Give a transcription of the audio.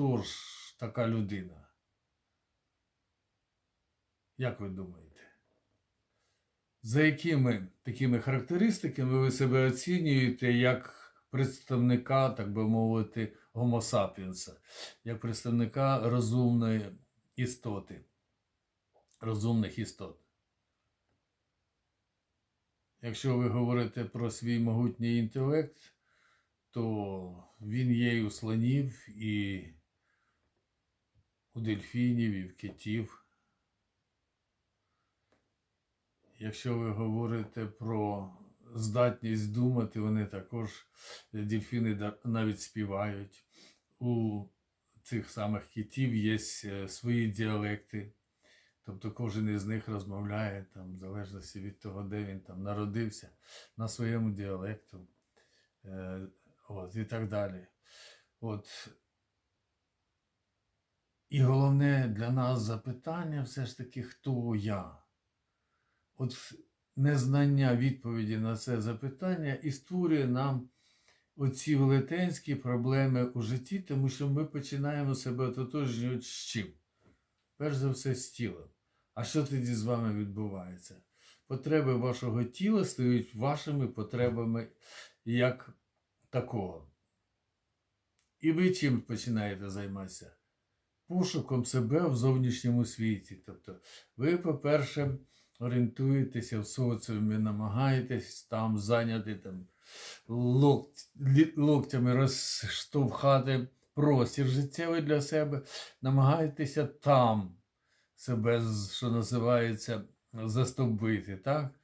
хто ж така людина? Як ви думаєте? За якими такими характеристиками ви себе оцінюєте як представника, так би мовити, sapiens, як представника розумної істоти, розумних істот? Якщо ви говорите про свій могутній інтелект, то він є і у слонів, і у дельфінів, і в китів. Якщо ви говорите про здатність думати, вони також дельфіни навіть співають. У цих самих китів є е, свої діалекти. Тобто кожен із них розмовляє там, в залежності від того, де він там народився, на своєму діалекту. Е, от, і так далі. От. І головне для нас запитання все ж таки, хто я? От незнання відповіді на це запитання і створює нам оці велетенські проблеми у житті, тому що ми починаємо себе ототожнювати з чим? Перш за все, з тілом. А що тоді з вами відбувається? Потреби вашого тіла стають вашими потребами як такого. І ви чим починаєте займатися? Пошуком себе в зовнішньому світі. Тобто, ви, по-перше, орієнтуєтеся в соціумі, намагаєтесь там зайняти там, локт, локтями розштовхати простір життєвий для себе, намагаєтеся там себе, що називається, застовбити, так?